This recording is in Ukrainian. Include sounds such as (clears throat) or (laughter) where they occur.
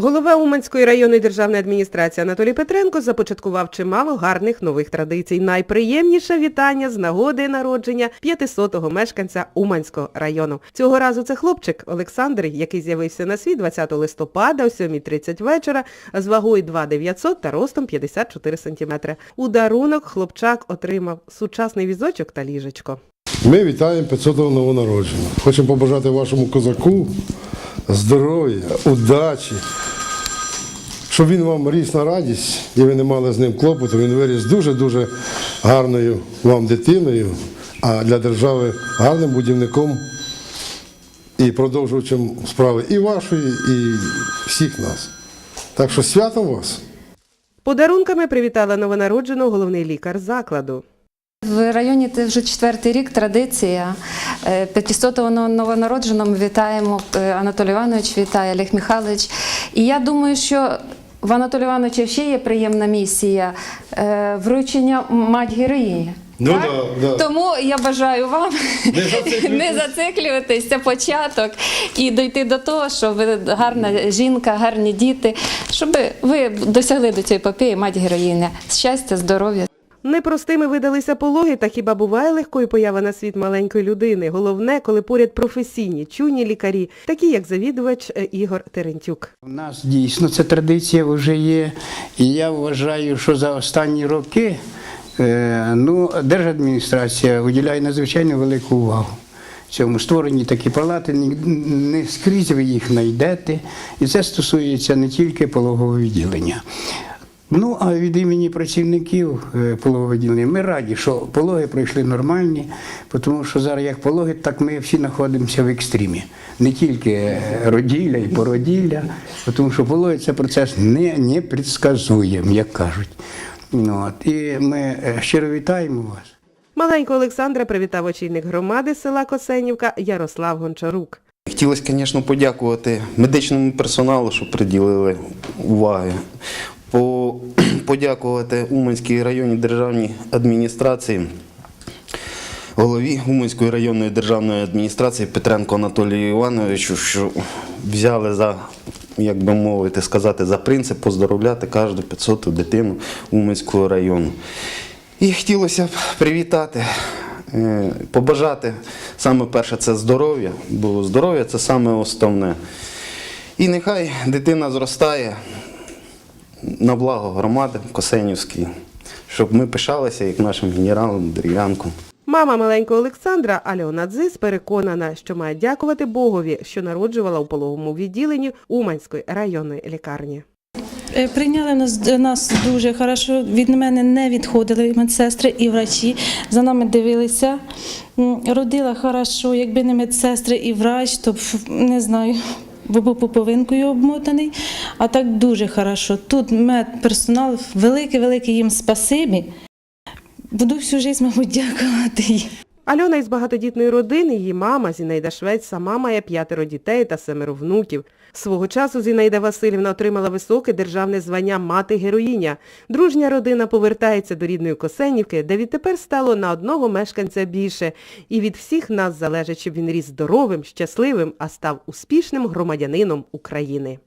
Голова Уманської районної державної адміністрації Анатолій Петренко започаткував чимало гарних нових традицій. Найприємніше вітання з нагоди народження 500-го мешканця Уманського району. Цього разу це хлопчик Олександр, який з'явився на світ 20 листопада о 7.30 вечора з вагою 2,900 та ростом 54 см. У дарунок хлопчак отримав сучасний візочок та ліжечко. Ми вітаємо 500-го новонародженого. Хочемо побажати вашому козаку здоров'я, удачі, щоб він вам ріс на радість і ви не мали з ним клопоту. Він виріс дуже-дуже гарною вам дитиною, а для держави гарним будівником і продовжувачем справи і вашої, і всіх нас. Так що святом вас! Подарунками привітала новонародженого головний лікар закладу. В районі це вже четвертий рік традиція. Е, 500-го новонародженого вітаємо е, Анатолій Іванович, вітає Олег Михайлович. І я думаю, що в Анатолія Івановича ще є приємна місія е, вручення мать героїні. Ну Так? да, да. Тому я бажаю вам Не зациклюватися, (laughs) не початок і дойти до того, що ви гарна жінка, гарні діти, щоб ви досягли до цієї попії мать героїня. Щастя, здоров'я. Непростими видалися пологи, та хіба буває легкою поява на світ маленької людини. Головне, коли поряд професійні, чуйні лікарі, такі як завідувач е, Ігор Терентюк. У нас дійсно ця традиція вже є. І я вважаю, що за останні роки е, ну, держадміністрація виділяє надзвичайно велику увагу. Цьому створені такі палати, не скрізь ви їх знайдете. І це стосується не тільки пологового відділення. Ну, а від імені працівників е, пологового відділення ми раді, що пологи пройшли нормальні, тому що зараз як пологи, так ми всі знаходимося в екстримі. Не тільки роділля і породілля, тому що пологи це процес не, непредсказуєм, як кажуть. Ну, От. І ми е, щиро вітаємо вас. Маленького Олександра привітав очільник громади села Косенівка Ярослав Гончарук. Хотілося, звісно, подякувати медичному персоналу, що приділили уваги. По, (clears throat) подякувати Уманській районній державній адміністрації, голові Уманської районної державної адміністрації Петренко Анатолію Івановичу, що взяли за, як би мовити, сказати, за принцип поздоровляти кожну 500 дитину Уманського району. І хотілося б привітати, е, побажати саме перше це здоров'я, бо здоров'я це саме основне. І нехай дитина зростає на благо громади Косенівській, щоб ми пишалися як нашим генералом Дерев'янком. Мама маленького Олександра Альона Дзис переконана, що має дякувати Богові, що народжувала у пологовому відділенні Уманської районної лікарні. Е, Прийняли нас, нас дуже хорошо. Від мене не відходили медсестри і врачі. За нами дивилися. Родила хорошо, якби не медсестри і врач, то не знаю. Бо був пуповинкою обмотаний, а так дуже хорошо. Тут медперсонал, велике-велике їм спасибі. Буду всю життя, мабуть, дякувати їм. Альона із багатодітної родини, її мама Зінаїда Швець сама має п'ятеро дітей та семеро внуків. Свого часу Зінаїда Васильівна отримала високе державне звання мати-героїня. Дружня родина повертається до рідної Косенівки, де відтепер стало на одного мешканця більше. І від всіх нас залежить, щоб він ріс здоровим, щасливим, а став успішним громадянином України.